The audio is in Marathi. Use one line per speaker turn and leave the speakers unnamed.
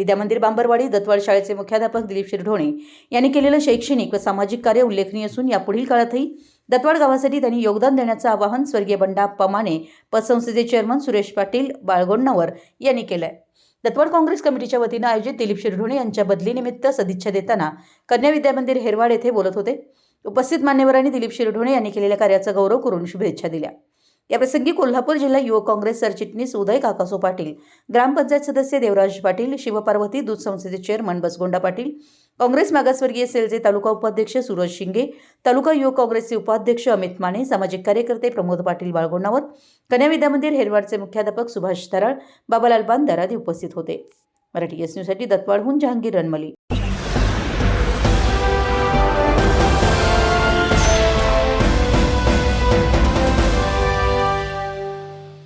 विद्यामंदिर बांबरवाडी दत्तवाड शाळेचे मुख्याध्यापक दिलीप शिरढोणे यांनी केलेलं शैक्षणिक व सामाजिक कार्य उल्लेखनीय असून यापुढील काळातही दत्तवाड गावासाठी त्यांनी योगदान देण्याचं आवाहन स्वर्गीय बंडा पमाने पतसंस्थेचे चेअरमन सुरेश पाटील बाळगोंडावर यांनी केलं आहे दत्तवाड काँग्रेस कमिटीच्या वतीनं आयोजित दिलीप शिरढोणे यांच्या बदलीनिमित्त सदिच्छा देताना कन्या विद्यामंदिर हेरवाड येथे बोलत होते. उपस्थित मान्यवरांनी दिलीप शिरढोणे यांनी केलेल्या कार्याचा गौरव करून शुभेच्छा दिल्या. याप्रसंगी कोल्हापूर जिल्हा युवक काँग्रेस सरचिटणीस उदय काकासो पाटील ग्रामपंचायत सदस्य देवराज पाटील शिवपार्वती दूध संस्थेचे चेअरमन बसगोंडा पाटील काँग्रेस मागासवर्गीय सेलचे तालुका उपाध्यक्ष सूरज शिंगे तालुका युवक काँग्रेसचे उपाध्यक्ष अमित माने सामाजिक कार्यकर्ते प्रमोद पाटील बाळगोंडावर कन्या विद्यामंदिर हेरवाडचे मुख्याध्यापक सुभाष थराळ बाबालाल बांदर आदी उपस्थित होते. मराठी एस न्यूजसाठी दत्तवाडहून जहांगीर रनमली